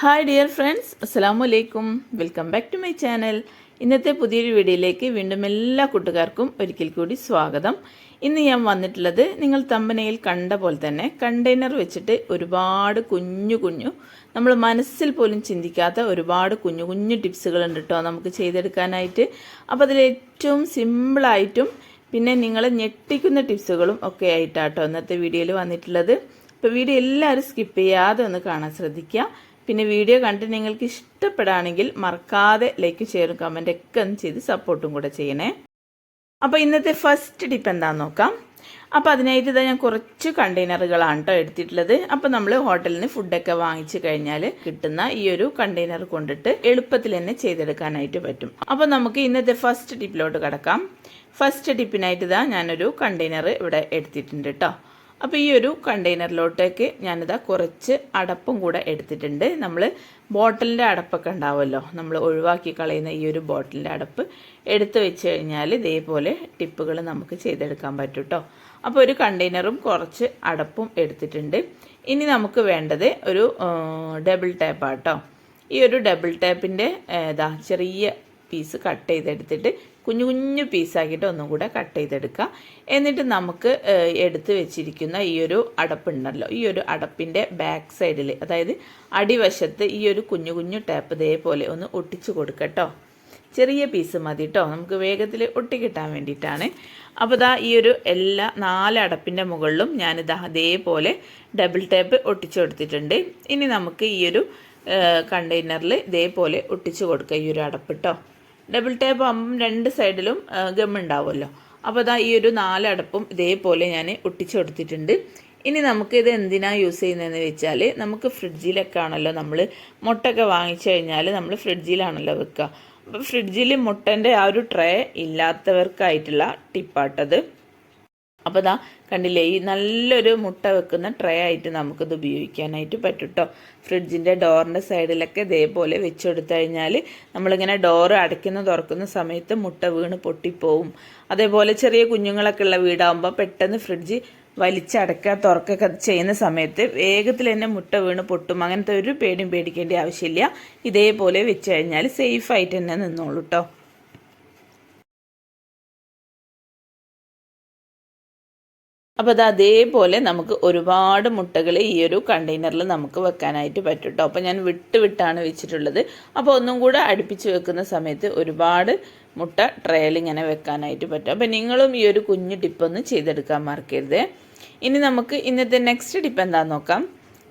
Hi dear friends അസ്സാം വലൈക്കും welcome back to my channel ഇന്നത്തെ പുതിയൊരു വീഡിയോയിലേക്ക് വീണ്ടും എല്ലാ കൂട്ടുകാർക്കും ഒരിക്കൽ കൂടി സ്വാഗതം. ഇന്ന് ഞാൻ വന്നിട്ടുള്ളത് നിങ്ങൾ തമ്പനയിൽ കണ്ട പോലെ തന്നെ കണ്ടെയ്നർ വെച്ചിട്ട് ഒരുപാട് കുഞ്ഞു കുഞ്ഞു നമ്മൾ മനസ്സിൽ പോലും ചിന്തിക്കാത്ത ഒരുപാട് കുഞ്ഞു കുഞ്ഞു ടിപ്സുകളുണ്ട് കേട്ടോ നമുക്ക് ചെയ്തെടുക്കാനായിട്ട്. അപ്പോൾ അതിൽ ഏറ്റവും സിമ്പിളായിട്ടും പിന്നെ നിങ്ങളെ ഞെട്ടിക്കുന്ന ടിപ്സുകളും ഒക്കെ ആയിട്ടാട്ടോ ഇന്നത്തെ വീഡിയോയിൽ വന്നിട്ടുള്ളത്. അപ്പോൾ വീഡിയോ എല്ലാവരും സ്കിപ്പ് ചെയ്യാതെ ഒന്ന് കാണാൻ ശ്രദ്ധിക്കുക. പിന്നെ വീഡിയോ കണ്ട് നിങ്ങൾക്ക് ഇഷ്ടപ്പെടുകയാണെങ്കിൽ മറക്കാതെ ലൈക്ക് ഷെയറും കമന്റ് ഒക്കെ ഒന്ന് ചെയ്ത് സപ്പോർട്ടും കൂടെ ചെയ്യണേ. അപ്പോൾ ഇന്നത്തെ ഫസ്റ്റ് ടിപ്പ് എന്താണെന്ന് നോക്കാം. അപ്പോൾ അതിനായിട്ട് ഇതാ ഞാൻ കുറച്ച് കണ്ടെയ്നറുകളാണ് കേട്ടോ എടുത്തിട്ടുള്ളത്. അപ്പോൾ നമ്മൾ ഹോട്ടലിൽ നിന്ന് ഫുഡൊക്കെ വാങ്ങിച്ചു കഴിഞ്ഞാൽ കിട്ടുന്ന ഈ ഒരു കണ്ടെയ്നർ കൊണ്ടിട്ട് എളുപ്പത്തിൽ തന്നെ ചെയ്തെടുക്കാനായിട്ട് പറ്റും. അപ്പോൾ നമുക്ക് ഇന്നത്തെ ഫസ്റ്റ് ടിപ്പിലോട്ട് കിടക്കാം. ഫസ്റ്റ് ടിപ്പിനായിട്ട് ഇതാ ഞാനൊരു കണ്ടെയ്നർ ഇവിടെ എടുത്തിട്ടുണ്ട് കേട്ടോ അപ്പോൾ ഈ ഒരു കണ്ടെയ്നറിലോട്ടേക്ക് ഞാനിതാ കുറച്ച് അടപ്പും കൂടെ എടുത്തിട്ടുണ്ട്. നമ്മൾ ബോട്ടിലിന്റെ അടപ്പൊക്കെ ഉണ്ടാവുമല്ലോ. നമ്മൾ ഒഴിവാക്കി കളയുന്ന ഈ ഒരു ബോട്ടിലിന്റെ അടപ്പ് എടുത്തു വെച്ച് കഴിഞ്ഞാൽ ഇതേപോലെ ടിപ്പുകൾ നമുക്ക് ചെയ്തെടുക്കാൻ പറ്റും കേട്ടോ അപ്പോൾ ഒരു കണ്ടെയ്നറും കുറച്ച് അടപ്പും എടുത്തിട്ടുണ്ട്. ഇനി നമുക്ക് വേണ്ടത് ഒരു ഡബിൾ ടാപ്പാട്ടോ. ഈ ഒരു ഡബിൾ ടാപ്പിന്റെ ഇതാ ചെറിയ പീസ് കട്ട് ചെയ്തെടുത്തിട്ട് കുഞ്ഞു കുഞ്ഞു പീസാക്കിയിട്ട് ഒന്നും കൂടെ കട്ട് ചെയ്തെടുക്കുക. എന്നിട്ട് നമുക്ക് എടുത്ത് വെച്ചിരിക്കുന്ന ഈ ഒരു അടപ്പുണ്ടല്ലോ ഈ ഒരു അടപ്പിന്റെ ബാക്ക് സൈഡിൽ അതായത് അടിവശത്ത് ഈ ഒരു കുഞ്ഞു കുഞ്ഞു ടാപ്പ് ഇതേപോലെ ഒന്ന് ഒട്ടിച്ചു കൊടുക്കട്ടോ ചെറിയ പീസ് മതി കേട്ടോ നമുക്ക് വേഗത്തിൽ ഒട്ടിക്കിട്ടാൻ വേണ്ടിയിട്ടാണ്. അപ്പോൾ ഇതാ ഈ ഒരു എല്ലാ നാല് അടപ്പിന്റെ മുകളിലും ഇതാ അതേപോലെ ഡബിൾ ടേപ്പ് ഒട്ടിച്ചു കൊടുത്തിട്ടുണ്ട്. ഇനി നമുക്ക് ഈ ഒരു കണ്ടെയ്നറിൽ ഇതേപോലെ ഒട്ടിച്ചു കൊടുക്കുക ഈ ഒരു അടപ്പ് കേട്ടോ ഡബിൾ ടേപ്പ് ആകുമ്പം രണ്ട് സൈഡിലും ഗം ഉണ്ടാവുമല്ലോ. അപ്പോൾ അതാ ഈ ഒരു നാലടപ്പും ഇതേപോലെ ഞാൻ ഒട്ടിച്ചു കൊടുത്തിട്ടുണ്ട്. ഇനി നമുക്ക് ഇത് എന്തിനാണ് യൂസ് ചെയ്യുന്നതെന്ന് വെച്ചാൽ നമുക്ക് ഫ്രിഡ്ജിലൊക്കെ ആണല്ലോ നമ്മൾ മുട്ടൊക്കെ വാങ്ങിച്ചു കഴിഞ്ഞാൽ നമ്മൾ ഫ്രിഡ്ജിലാണല്ലോ വെക്കുക അപ്പോൾ ഫ്രിഡ്ജിൽ മുട്ടന്റെ ആ ഒരു ട്രേ ഇല്ലാത്തവർക്കായിട്ടുള്ള ടിപ്പാട്ടത് അപ്പോൾ ഇതാ കണ്ടില്ലേ ഈ നല്ലൊരു മുട്ട വെക്കുന്ന ട്രേ ആയിട്ട് നമുക്കിത് ഉപയോഗിക്കാനായിട്ട് പറ്റും കേട്ടോ ഫ്രിഡ്ജിന്റെ ഡോറിന്റെ സൈഡിലൊക്കെ ഇതേപോലെ വെച്ചെടുത്തു കഴിഞ്ഞാൽ നമ്മളിങ്ങനെ ഡോറ് അടയ്ക്കുന്ന തുറക്കുന്ന സമയത്ത് മുട്ട വീണ് പൊട്ടിപ്പോവും. അതേപോലെ ചെറിയ കുഞ്ഞുങ്ങളൊക്കെ ഉള്ള വീടാകുമ്പോൾ പെട്ടെന്ന് ഫ്രിഡ്ജ് വലിച്ചടക്കുക തുറക്കൊക്കെ ചെയ്യുന്ന സമയത്ത് വേഗത്തിൽ തന്നെ മുട്ട വീണ് പൊട്ടും. അങ്ങനത്തെ ഒരു പേടിയും പേടിക്കേണ്ട ആവശ്യമില്ല. ഇതേപോലെ വെച്ച് കഴിഞ്ഞാൽ സേഫായിട്ട് തന്നെ നിന്നോളൂ കേട്ടോ അപ്പോൾ അത് അതേപോലെ നമുക്ക് ഒരുപാട് മുട്ടകൾ ഈ ഒരു കണ്ടെയ്നറിൽ നമുക്ക് വെക്കാനായിട്ട് പറ്റും കേട്ടോ അപ്പോൾ ഞാൻ വിട്ട് വിട്ടാണ് വെച്ചിട്ടുള്ളത്. അപ്പോൾ ഒന്നും കൂടെ അടുപ്പിച്ച് വെക്കുന്ന സമയത്ത് ഒരുപാട് മുട്ട ട്രയൽ ഇങ്ങനെ വെക്കാനായിട്ട് പറ്റും. അപ്പോൾ നിങ്ങളും ഈ ഒരു കുഞ്ഞു ടിപ്പൊന്ന് ചെയ്തെടുക്കാൻ മറക്കരുത്. ഇനി നമുക്ക് ഇന്നത്തെ നെക്സ്റ്റ് ടിപ്പ് എന്താണെന്ന് നോക്കാം.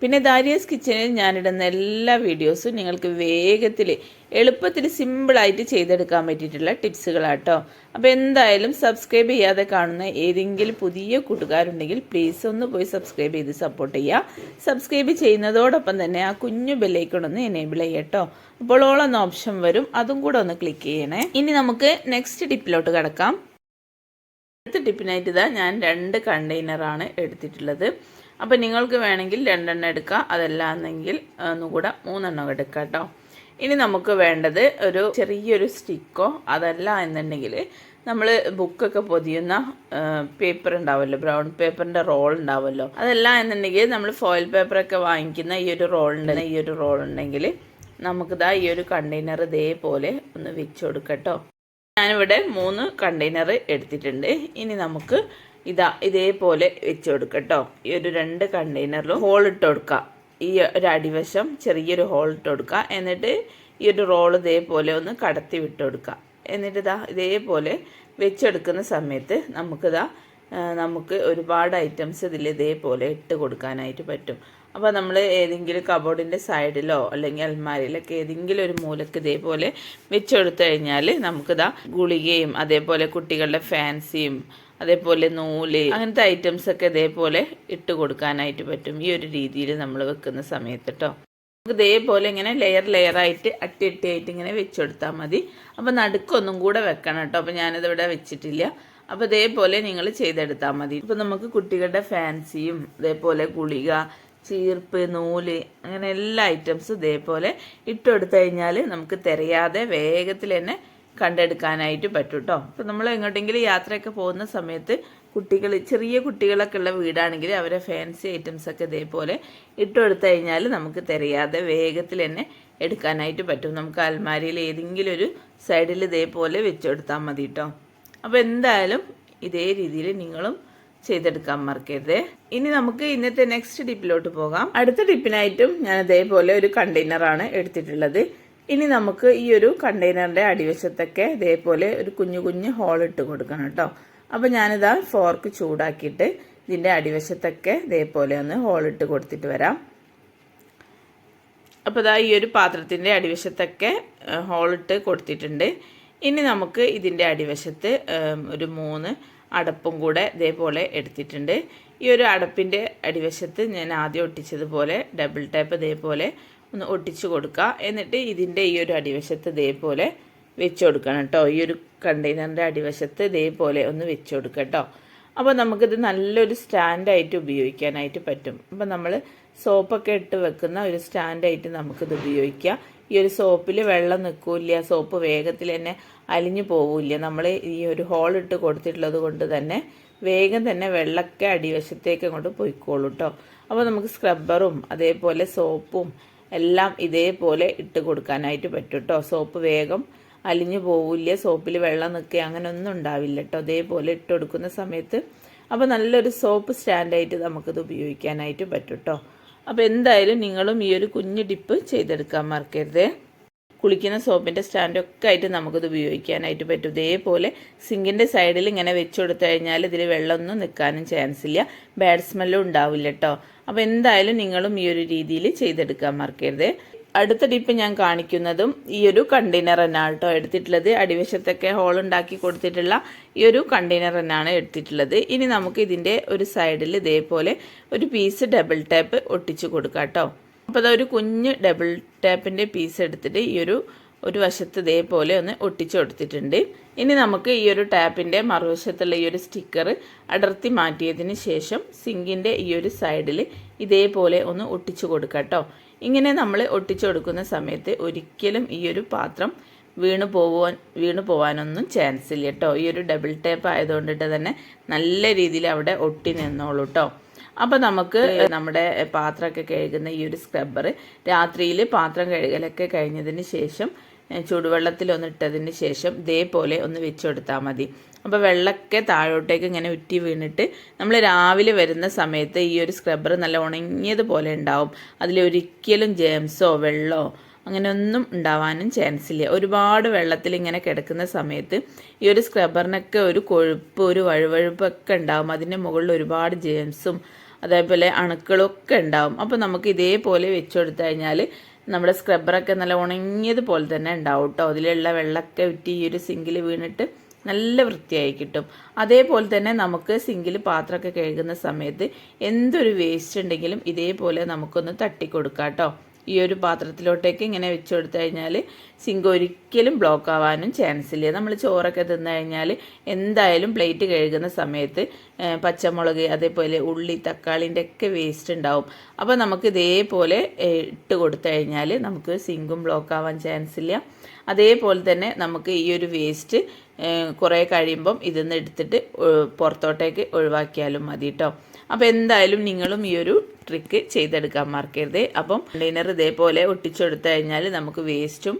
പിന്നെ ദാരിയസ് കിച്ചണിൽ ഞാനിടുന്ന എല്ലാ വീഡിയോസും നിങ്ങൾക്ക് വേഗത്തിൽ എളുപ്പത്തിൽ സിമ്പിളായിട്ട് ചെയ്തെടുക്കാൻ പറ്റിയിട്ടുള്ള ടിപ്സുകളാട്ടോ. അപ്പോൾ എന്തായാലും സബ്സ്ക്രൈബ് ചെയ്യാതെ കാണുന്ന ഏതെങ്കിലും പുതിയ കൂട്ടുകാരുണ്ടെങ്കിൽ പ്ലീസ് ഒന്ന് പോയി സബ്സ്ക്രൈബ് ചെയ്ത് സപ്പോർട്ട് ചെയ്യുക. സബ്സ്ക്രൈബ് ചെയ്യുന്നതോടൊപ്പം തന്നെ ആ കുഞ്ഞു ബെല്ലൈക്കൺ ഒന്ന് എനേബിൾ ചെയ്യട്ടോ അപ്പോൾ ഓളൊന്ന് ഓപ്ഷൻ വരും. അതും കൂടെ ഒന്ന് ക്ലിക്ക് ചെയ്യണേ. ഇനി നമുക്ക് നെക്സ്റ്റ് ടിപ്പിലോട്ട് കിടക്കാം. അടുത്ത ടിപ്പിനായിട്ട് ഇതാ ഞാൻ രണ്ട് കണ്ടെയ്നറാണ് എടുത്തിട്ടുള്ളത്. അപ്പോൾ നിങ്ങൾക്ക് വേണമെങ്കിൽ രണ്ടെണ്ണം എടുക്കാം. അതല്ല എന്നെങ്കിൽ ഒന്നുകൂടെ മൂന്നെണ്ണം എടുക്കാം കേട്ടോ. ഇനി നമുക്ക് വേണ്ടത് ഒരു ചെറിയൊരു സ്റ്റിക്കോ അതല്ല എന്നുണ്ടെങ്കിൽ നമ്മൾ ബുക്കൊക്കെ പൊതിയുന്ന പേപ്പർ ഉണ്ടാവുമല്ലോ ബ്രൗൺ പേപ്പറിന്റെ റോൾ ഉണ്ടാവുമല്ലോ. അതല്ല എന്നുണ്ടെങ്കിൽ നമ്മൾ ഫോയിൽ പേപ്പറൊക്കെ വാങ്ങിക്കുന്ന ഈ ഒരു റോൾ ഉണ്ട് ഈ ഒരു റോൾ ഉണ്ടെങ്കിൽ നമുക്കിതാ ഈ ഒരു കണ്ടെയ്നർ ഇതേപോലെ ഒന്ന് വെച്ച് കൊടുക്കട്ടോ ഞാനിവിടെ മൂന്ന് കണ്ടെയ്നർ എടുത്തിട്ടുണ്ട്. ഇനി നമുക്ക് ഇതാ ഇതേപോലെ വെച്ച് കൊടുക്കട്ടോ ഈ ഒരു രണ്ട് കണ്ടെയ്നറിലും ഹോൾ ഇട്ട് കൊടുക്കുക ഈ ഒരു അടിവശം ചെറിയൊരു ഹോൾ ഇട്ട് കൊടുക്കുക എന്നിട്ട് ഈ ഒരു റോൾ ഇതേപോലെ ഒന്ന് കടത്തി വിട്ട് കൊടുക്കുക എന്നിട്ട് ഇതാ ഇതേപോലെ വെച്ചെടുക്കുന്ന സമയത്ത് നമുക്കിതാ നമുക്ക് ഒരുപാട് ഐറ്റംസ് ഇതിൽ ഇതേപോലെ ഇട്ട് കൊടുക്കാനായിട്ട് പറ്റും. അപ്പോൾ നമ്മൾ ഏതെങ്കിലും കബോർഡിന്റെ സൈഡിലോ അല്ലെങ്കിൽ അൽമാരയിലൊക്കെ ഏതെങ്കിലും ഒരു മൂലക്ക് ഇതേപോലെ വെച്ചെടുത്തു കഴിഞ്ഞാൽ നമുക്കിതാ ഗുളികയും അതേപോലെ കുട്ടികളുടെ ഫാൻസിയും അതേപോലെ നൂൽ അങ്ങനത്തെ ഐറ്റംസ് ഒക്കെ ഇതേപോലെ ഇട്ട് കൊടുക്കാനായിട്ട് പറ്റും. ഈ ഒരു രീതിയിൽ നമ്മൾ വെക്കുന്ന സമയത്ത് കേട്ടോ നമുക്ക് ഇതേപോലെ ഇങ്ങനെ ലെയർ ആയിട്ട് അട്ടി അട്ടി ആയിട്ട് ഇങ്ങനെ വെച്ചെടുത്താൽ മതി. അപ്പോൾ നടുക്കൊന്നും കൂടെ വെക്കണം കേട്ടോ അപ്പോൾ ഞാനിത് ഇവിടെ വെച്ചിട്ടില്ല. അപ്പോൾ ഇതേപോലെ നിങ്ങൾ ചെയ്തെടുത്താൽ മതി. ഇപ്പോൾ നമുക്ക് കുട്ടികളുടെ ഫാൻസിയും അതേപോലെ ഗുളിക ചീർപ്പ് നൂൽ അങ്ങനെ എല്ലാ ഐറ്റംസും ഇതേപോലെ ഇട്ടെടുത്തു കഴിഞ്ഞാൽ നമുക്ക് തിരയാതെ വേഗത്തിൽ തന്നെ കണ്ടെടുക്കാനായിട്ട് പറ്റും കേട്ടോ അപ്പോൾ നമ്മൾ എങ്ങോട്ടെങ്കിലും യാത്രയൊക്കെ പോകുന്ന സമയത്ത് കുട്ടികൾ ചെറിയ കുട്ടികളൊക്കെ ഉള്ള വീടാണെങ്കിൽ അവരെ ഫാൻസി ഐറ്റംസ് ഒക്കെ ഇതേപോലെ ഇട്ട് കൊടുത്തു കഴിഞ്ഞാൽ നമുക്ക് തിരയാതെ വേഗത്തിൽ തന്നെ എടുക്കാനായിട്ട് പറ്റും. നമുക്ക് അൽമാരിയിൽ ഏതെങ്കിലും ഒരു സൈഡിൽ ഇതേപോലെ വെച്ചെടുത്താൽ മതി കേട്ടോ അപ്പോൾ എന്തായാലും ഇതേ രീതിയിൽ നിങ്ങളും ചെയ്തെടുക്കാൻ മറക്കരുത്. ഇനി നമുക്ക് ഇന്നത്തെ നെക്സ്റ്റ് ടിപ്പിലോട്ട് പോകാം. അടുത്ത ഡിപ്പിനായിട്ടും ഞാൻ ഇതേപോലെ ഒരു കണ്ടെയ്നറാണ് എടുത്തിട്ടുള്ളത്. ഇനി നമുക്ക് ഈ ഒരു കണ്ടെയ്നറിന്റെ അടിവശത്തൊക്കെ ഇതേപോലെ ഒരു കുഞ്ഞു കുഞ്ഞു ഹോൾ ഇട്ട് കൊടുക്കണം കേട്ടോ. അപ്പോൾ ഞാനിതാ ഫോർക്ക് ചൂടാക്കിയിട്ട് ഇതിന്റെ അടിവശത്തൊക്കെ ഇതേപോലെ ഒന്ന് ഹോൾ ഇട്ട് കൊടുത്തിട്ട് വരാം. അപ്പോൾ ഇതാ ഈ ഒരു പാത്രത്തിന്റെ അടിവശത്തൊക്കെ ഹോൾ ഇട്ട് കൊടുത്തിട്ടുണ്ട്. ഇനി നമുക്ക് ഇതിന്റെ അടിവശത്ത് ഒരു മൂന്ന് അടപ്പും കൂടെ ഇതേപോലെ എടുത്തിട്ടുണ്ട്. ഈ ഒരു അടപ്പിന്റെ അടിവശത്ത് ഞാൻ ആദ്യം ഒട്ടിച്ചതുപോലെ ഡബിൾ ടേപ്പ് ഇതേപോലെ ഒന്ന് ഒട്ടിച്ച് കൊടുക്കുക. എന്നിട്ട് ഇതിന്റെ ഈ ഒരു അടിവശത്ത് ഇതേപോലെ വെച്ച് കൊടുക്കണം കേട്ടോ. ഈ ഒരു കണ്ടെയ്നറിന്റെ അടിവശത്ത് ഇതേപോലെ ഒന്ന് വെച്ച് കൊടുക്കുക കേട്ടോ. അപ്പോൾ നമുക്കിത് നല്ലൊരു സ്റ്റാൻഡായിട്ട് ഉപയോഗിക്കാനായിട്ട് പറ്റും. അപ്പോൾ നമ്മൾ സോപ്പൊക്കെ ഇട്ട് വെക്കുന്ന ഒരു സ്റ്റാൻഡായിട്ട് നമുക്കിത് ഉപയോഗിക്കാം. ഈ ഒരു സോപ്പിൽ വെള്ളം നിൽക്കില്ല സോപ്പ് വേഗത്തിൽ തന്നെ അലിഞ്ഞു പോവില്ല നമ്മൾ ഈ ഒരു ഹോൾ ഇട്ട് കൊടുത്തിട്ടുള്ളത് കൊണ്ട് തന്നെ വേഗം തന്നെ വെള്ളമൊക്കെ അടിവശത്തേക്ക് അങ്ങോട്ട് പോയിക്കോളൂ കേട്ടോ. അപ്പോൾ നമുക്ക് സ്ക്രബ്ബറും അതേപോലെ സോപ്പും എല്ലാം ഇതേപോലെ ഇട്ട് കൊടുക്കാനായിട്ട് പറ്റും കേട്ടോ സോപ്പ് വേഗം അലിഞ്ഞു പോവില്ല സോപ്പിൽ വെള്ളം നിൽക്കുക അങ്ങനെ ഒന്നും ഉണ്ടാവില്ല കേട്ടോ അതേപോലെ ഇട്ട് കൊടുക്കുന്ന സമയത്ത് അപ്പോൾ നല്ലൊരു സോപ്പ് സ്റ്റാൻഡായിട്ട് നമുക്കിത് ഉപയോഗിക്കാനായിട്ട് പറ്റും കേട്ടോ അപ്പോൾ എന്തായാലും നിങ്ങളും ഈ ഒരു കുഞ്ഞു ഡിപ്പ് ചെയ്തെടുക്കാൻ മറക്കരുതേ. കുളിക്കുന്ന സോപ്പിന്റെ സ്റ്റാൻഡൊക്കെ ആയിട്ട് നമുക്കിത് ഉപയോഗിക്കാനായിട്ട് പറ്റും. ഇതേപോലെ സിങ്കിന്റെ സൈഡിൽ ഇങ്ങനെ വെച്ച് കൊടുത്തു കഴിഞ്ഞാൽ ഇതിൽ വെള്ളമൊന്നും നിൽക്കാനും ചാൻസ് ഇല്ല. ബാഡ് സ്മെല്ലും ഉണ്ടാവില്ല കേട്ടോ അപ്പോൾ എന്തായാലും നിങ്ങളും ഈ ഒരു രീതിയിൽ ചെയ്തെടുക്കാൻ മറക്കരുത്. അടുത്ത ടിപ്പ് ഞാൻ കാണിക്കുന്നതും ഈ ഒരു കണ്ടെയ്നർ തന്നെയാണ് കേട്ടോ എടുത്തിട്ടുള്ളത്. അടിവശത്തൊക്കെ ഹോൾ ഉണ്ടാക്കി കൊടുത്തിട്ടുള്ള ഈ ഒരു കണ്ടെയ്നർ തന്നെയാണ് എടുത്തിട്ടുള്ളത്. ഇനി നമുക്ക് ഇതിന്റെ ഒരു സൈഡിൽ ഇതേപോലെ ഒരു പീസ് ഡബിൾ ടാപ്പ് ഒട്ടിച്ച് കൊടുക്കാം കേട്ടോ. അപ്പോൾ അതൊരു കുഞ്ഞ് ഡബിൾ ടാപ്പിന്റെ പീസ് എടുത്തിട്ട് ഈ ഒരു ഒരു വശത്ത് ഇതേപോലെ ഒന്ന് ഒട്ടിച്ചു കൊടുത്തിട്ടുണ്ട്. ഇനി നമുക്ക് ഈ ഒരു ടാപ്പിന്റെ മറുവശത്തുള്ള ഈ ഒരു സ്റ്റിക്കർ അടർത്തി മാറ്റിയതിന് ശേഷം സിങ്കിന്റെ ഈ ഒരു സൈഡിൽ ഇതേപോലെ ഒന്ന് ഒട്ടിച്ചു കൊടുക്കാം കേട്ടോ. ഇങ്ങനെ നമ്മൾ ഒട്ടിച്ചു കൊടുക്കുന്ന സമയത്ത് ഒരിക്കലും ഈ ഒരു പാത്രം വീണു പോവാൻ വീണു പോകാനൊന്നും ചാൻസ് ഇല്ല കേട്ടോ. ഈ ഒരു ഡബിൾ ടേപ്പ് ആയതുകൊണ്ടിട്ട് തന്നെ നല്ല രീതിയിൽ അവിടെ ഒട്ടി നിന്നോളൂ കേട്ടോ. അപ്പോൾ നമുക്ക് നമ്മുടെ പാത്രമൊക്കെ കഴുകുന്ന ഈ ഒരു സ്ക്രബ്ബർ രാത്രിയിൽ പാത്രം കഴുകലൊക്കെ കഴിഞ്ഞതിന് ശേഷം ഏ, ചൂടുവെള്ളത്തിലൊന്ന് ഇട്ടതിന് ശേഷം ഇതേപോലെ ഒന്ന് വെച്ചുകൊടുത്താൽ മതി. അപ്പോൾ വെള്ളമൊക്കെ താഴോട്ടേക്ക് ഇങ്ങനെ ഉറ്റി വീണിട്ട് നമ്മൾ രാവിലെ വരുന്ന സമയത്ത് ഈ ഒരു സ്ക്രബ്ബർ നല്ല ഉണങ്ങിയതുപോലെ ഉണ്ടാവും. അതിലൊരിക്കലും ജേംസോ വെള്ളമോ അങ്ങനെയൊന്നും ഉണ്ടാവാനും ചാൻസ് ഇല്ല. ഒരുപാട് വെള്ളത്തിൽ ഇങ്ങനെ കിടക്കുന്ന സമയത്ത് ഈ ഒരു സ്ക്രബ്ബറിനൊക്കെ ഒരു കൊഴുപ്പ് ഒരു വഴുവഴുപ്പൊക്കെ ഉണ്ടാവും. അതിന്റെ മുകളിൽ ഒരുപാട് ജേംസും അതേപോലെ അണുക്കളൊക്കെ ഉണ്ടാവും. അപ്പോൾ നമുക്ക് ഇതേപോലെ വെച്ചു കൊടുത്തു കഴിഞ്ഞാൽ നമ്മുടെ സ്ക്രബ്ബറൊക്കെ നല്ല ഉണങ്ങിയതുപോലെ തന്നെ ഉണ്ടാവും കേട്ടോ അതിലുള്ള വെള്ളമൊക്കെ ഉറ്റി ഈ ഒരു സിങ്കിൽ വീണിട്ട് നല്ല വൃത്തിയായി കിട്ടും. അതേപോലെ തന്നെ നമുക്ക് സിങ്കിൽ പാത്രമൊക്കെ കഴുകുന്ന സമയത്ത് എന്തൊരു വേസ്റ്റ് ഉണ്ടെങ്കിലും ഇതേപോലെ നമുക്കൊന്ന് തട്ടിക്കൊടുക്കാം കേട്ടോ ഈ ഒരു പാത്രത്തിലോട്ടേക്ക് ഇങ്ങനെ വെച്ച് കൊടുത്തു കഴിഞ്ഞാൽ സിങ്ക് ഒരിക്കലും ബ്ലോക്ക് ആവാനും ചാൻസ് ഇല്ല. നമ്മൾ ചോറൊക്കെ തിന്നു കഴിഞ്ഞാൽ എന്തായാലും പ്ലേറ്റ് കഴുകുന്ന സമയത്ത് പച്ചമുളക് അതേപോലെ ഉള്ളി തക്കാളിന്റെ ഒക്കെ വേസ്റ്റ് ഉണ്ടാവും. അപ്പോൾ നമുക്ക് ഇതേപോലെ ഇട്ട് കൊടുത്തു കഴിഞ്ഞാൽ നമുക്ക് സിങ്കും ബ്ലോക്ക് ആവാൻ ചാൻസ് ഇല്ല. അതേപോലെ തന്നെ നമുക്ക് ഈ ഒരു വേസ്റ്റ് കുറേ കഴിയുമ്പം ഇതിൽ നിന്ന് എടുത്തിട്ട് പുറത്തോട്ടേക്ക് ഒഴിവാക്കിയാലും മതി കേട്ടോ അപ്പോൾ എന്തായാലും നിങ്ങളും ഈ ഒരു ട്രിക്ക് ചെയ്തെടുക്കാൻ മറക്കരുത്. അപ്പം കണ്ടെയ്നർ ഇതേപോലെ ഒട്ടിച്ചെടുത്തു കഴിഞ്ഞാൽ നമുക്ക് വേസ്റ്റും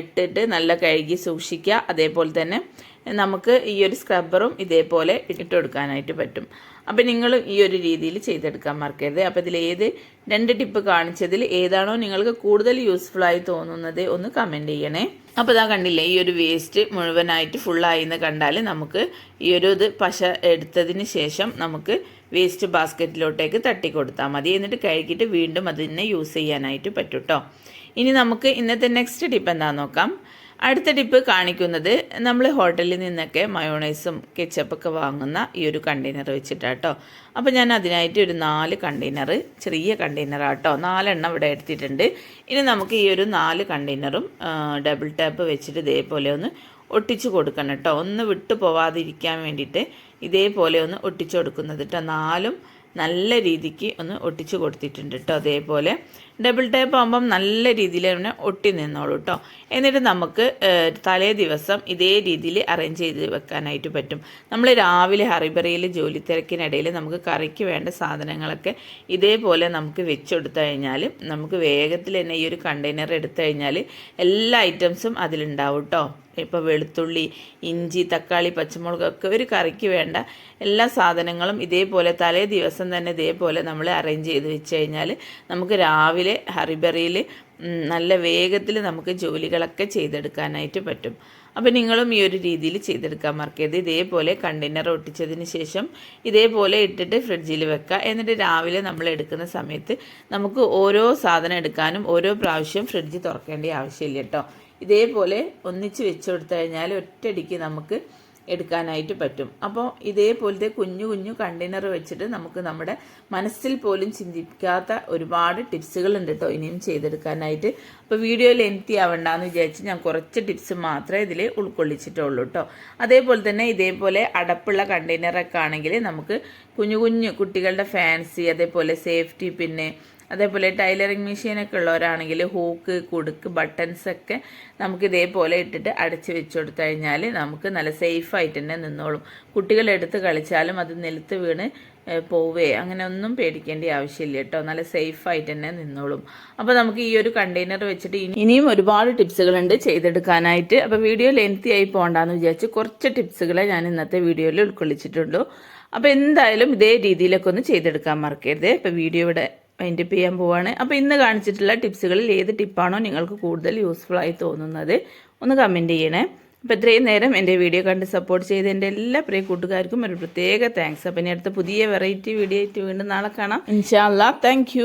ഇട്ടിട്ട് നല്ല കഴുകി സൂക്ഷിക്കുക. അതേപോലെ തന്നെ നമുക്ക് ഈ ഒരു സ്ക്രബ്ബറും ഇതേപോലെ ഇട്ട് കൊടുക്കാനായിട്ട് പറ്റും. അപ്പം നിങ്ങൾ ഈ ഒരു രീതിയിൽ ചെയ്തെടുക്കാൻ മറക്കരുത്. അപ്പോൾ ഇതിൽ ഏത് രണ്ട് ടിപ്പ് കാണിച്ചതിൽ ഏതാണോ നിങ്ങൾക്ക് കൂടുതൽ യൂസ്ഫുൾ ആയി തോന്നുന്നത് ഒന്ന് കമന്റ് ചെയ്യണേ. അപ്പോൾ ഇതാ കണ്ടില്ലേ ഈ ഒരു വേസ്റ്റ് മുഴുവനായിട്ട് ഫുള്ളായി എന്ന് കണ്ടാൽ നമുക്ക് ഈ ഒരു ഇത് പശ എടുത്തതിന് ശേഷം നമുക്ക് വേസ്റ്റ് ബാസ്ക്കറ്റിലോട്ടേക്ക് തട്ടി കൊടുത്താൽ മതി. എന്നിട്ട് കഴുകിയിട്ട് വീണ്ടും അതിനെ യൂസ് ചെയ്യാനായിട്ട് പറ്റും കേട്ടോ ഇനി നമുക്ക് ഇന്നത്തെ നെക്സ്റ്റ് ടിപ്പ് എന്താണെന്ന് നോക്കാം. അടുത്ത ടിപ്പ് കാണിക്കുന്നത് നമ്മൾ ഹോട്ടലിൽ നിന്നൊക്കെ മയോണൈസും കെച്ചപ്പൊക്കെ വാങ്ങുന്ന ഈ ഒരു കണ്ടെയ്നർ വെച്ചിട്ടാട്ടോ. അപ്പോൾ ഞാൻ അതിനായിട്ട് ഒരു നാല് കണ്ടെയ്നർ ചെറിയ കണ്ടെയ്നറാട്ടോ നാലെണ്ണം ഇവിടെ എടുത്തിട്ടുണ്ട്. ഇനി നമുക്ക് ഈ ഒരു നാല് കണ്ടെയ്നറും ഡബിൾ ടാപ്പ് വെച്ചിട്ട് ഇതേപോലെ ഒന്ന് ഒട്ടിച്ചു കൊടുക്കണം കേട്ടോ. ഒന്ന് വിട്ടു പോവാതിരിക്കാൻ വേണ്ടിയിട്ട് ഇതേപോലെ ഒന്ന് ഒട്ടിച്ചു കൊടുക്കുന്നത് കേട്ടോ. നാലും നല്ല രീതിക്ക് ഒന്ന് ഒട്ടിച്ച് കൊടുത്തിട്ടുണ്ട് കേട്ടോ അതേപോലെ. ഡബിൾ ടേപ്പ് ആകുമ്പം നല്ല രീതിയിൽ തന്നെ ഒട്ടി നിന്നോളൂ കേട്ടോ എന്നിട്ട് നമുക്ക് തലേ ദിവസം ഇതേ രീതിയിൽ അറേഞ്ച് ചെയ്ത് വെക്കാനായിട്ട് പറ്റും. നമ്മൾ രാവിലെ ഹറിബറിയിൽ ജോലി തിരക്കിനിടയിൽ നമുക്ക് കറിക്ക് വേണ്ട സാധനങ്ങളൊക്കെ ഇതേപോലെ നമുക്ക് വെച്ചെടുത്തു കഴിഞ്ഞാൽ നമുക്ക് വേഗത്തിൽ തന്നെ ഈ ഒരു കണ്ടെയ്നർ എടുത്തു കഴിഞ്ഞാൽ എല്ലാ ഐറ്റംസും അതിലുണ്ടാവും കേട്ടോ ഇപ്പോൾ വെളുത്തുള്ളി ഇഞ്ചി തക്കാളി പച്ചമുളക് ഒക്കെ ഒരു കറിക്ക് വേണ്ട എല്ലാ സാധനങ്ങളും ഇതേപോലെ തലേ ദിവസം തന്നെ ഇതേപോലെ നമ്മൾ അറേഞ്ച് ചെയ്ത് വെച്ച് കഴിഞ്ഞാൽ നമുക്ക് രാവിലെ ഹറിബറിയിൽ നല്ല വേഗത്തിൽ നമുക്ക് ജോലികളൊക്കെ ചെയ്തെടുക്കാനായിട്ട് പറ്റും. അപ്പോൾ നിങ്ങളും ഈ ഒരു രീതിയിൽ ചെയ്തെടുക്കാൻ മറക്കരുത്. ഇതേപോലെ കണ്ടെയ്നർ ഒട്ടിച്ചതിന് ശേഷം ഇതേപോലെ ഇട്ടിട്ട് ഫ്രിഡ്ജിൽ വെക്കുക എന്നിട്ട് രാവിലെ നമ്മൾ എടുക്കുന്ന സമയത്ത് നമുക്ക് ഓരോ സാധനം എടുക്കാനും ഓരോ പ്രാവശ്യം ഫ്രിഡ്ജ് തുറക്കേണ്ട ആവശ്യമില്ല കേട്ടോ. ഇതേപോലെ ഒന്നിച്ച് വെച്ച് കൊടുത്തു കഴിഞ്ഞാൽ ഒറ്റയടിക്ക് നമുക്ക് എടുക്കാനായിട്ട് പറ്റും. അപ്പോൾ ഇതേപോലത്തെ കുഞ്ഞു കുഞ്ഞു കണ്ടെയ്നർ വെച്ചിട്ട് നമുക്ക് നമ്മുടെ മനസ്സിൽ പോലും ചിന്തിക്കാത്ത ഒരുപാട് ടിപ്സുകളുണ്ട് കേട്ടോ ഇനിയും ചെയ്തെടുക്കാനായിട്ട്. അപ്പോൾ വീഡിയോ ലെങ്തി ആവണ്ടെന്ന് വിചാരിച്ച് ഞാൻ കുറച്ച് ടിപ്സ് മാത്രമേ ഇതിൽ ഉൾക്കൊള്ളിച്ചിട്ടുള്ളൂ കേട്ടോ അതേപോലെ തന്നെ ഇതേപോലെ അടപ്പുള്ള കണ്ടെയ്നറൊക്കെ ആണെങ്കിൽ നമുക്ക് കുഞ്ഞു കുഞ്ഞു കുട്ടികളുടെ ഫാൻസി അതേപോലെ സേഫ്റ്റി പിന്നെ അതേപോലെ ടൈലറിങ് മെഷീനൊക്കെ ഉള്ളവരാണെങ്കിൽ ഹൂക്ക് കുടുക്ക് ബട്ടൺസ് ഒക്കെ നമുക്ക് ഇതേപോലെ ഇട്ടിട്ട് അടച്ച് വെച്ച് കൊടുത്തു കഴിഞ്ഞാൽ നമുക്ക് നല്ല സേഫായിട്ട് തന്നെ നിന്നോളും. കുട്ടികൾ എടുത്ത് കളിച്ചാലും അത് നിലത്ത് വീണ് പോവേ. അങ്ങനെ ഒന്നും പേടിക്കേണ്ട ആവശ്യമില്ല കേട്ടോ. നല്ല സേഫ് സേഫായിട്ട് തന്നെ നിന്നോളും. അപ്പോൾ നമുക്ക് ഈ ഒരു കണ്ടെയ്നർ വെച്ചിട്ട് ഇനിയും ഒരുപാട് ടിപ്സുകളുണ്ട് ചെയ്തെടുക്കാനായിട്ട്. അപ്പോൾ വീഡിയോ ലെങ്തി ആയി പോകണ്ടെന്ന് വിചാരിച്ച് കുറച്ച് ടിപ്സുകളെ ഞാൻ ഇന്നത്തെ വീഡിയോയിൽ ഉൾക്കൊള്ളിച്ചിട്ടുള്ളൂ. അപ്പോൾ എന്തായാലും ഇതേ രീതിയിലൊക്കെ ഒന്ന് ചെയ്തെടുക്കാൻ മറക്കരുത്. ഇപ്പോൾ വീഡിയോ ഇവിടെ വൈൻഡപ്പ് ചെയ്യാൻ പോവാണ്. അപ്പോൾ ഇന്ന് കാണിച്ചിട്ടുള്ള ടിപ്സുകളിൽ ഏത് ടിപ്പാണോ നിങ്ങൾക്ക് കൂടുതൽ യൂസ്ഫുൾ ആയി തോന്നുന്നത് ഒന്ന് കമന്റ് ചെയ്യണേ. അപ്പോൾ ഇത്രയും നേരം എന്റെ വീഡിയോ കണ്ട് സപ്പോർട്ട് ചെയ്ത എന്റെ എല്ലാ പ്രിയ കൂട്ടുകാർക്കും ഒരു പ്രത്യേക താങ്ക്സ് അപ്പോൾ ഇനി അടുത്ത പുതിയ വെറൈറ്റി വീഡിയോ ആയിട്ട് വീണ്ടും നാളെ കാണാം. ഇൻഷാല്ലാ താങ്ക്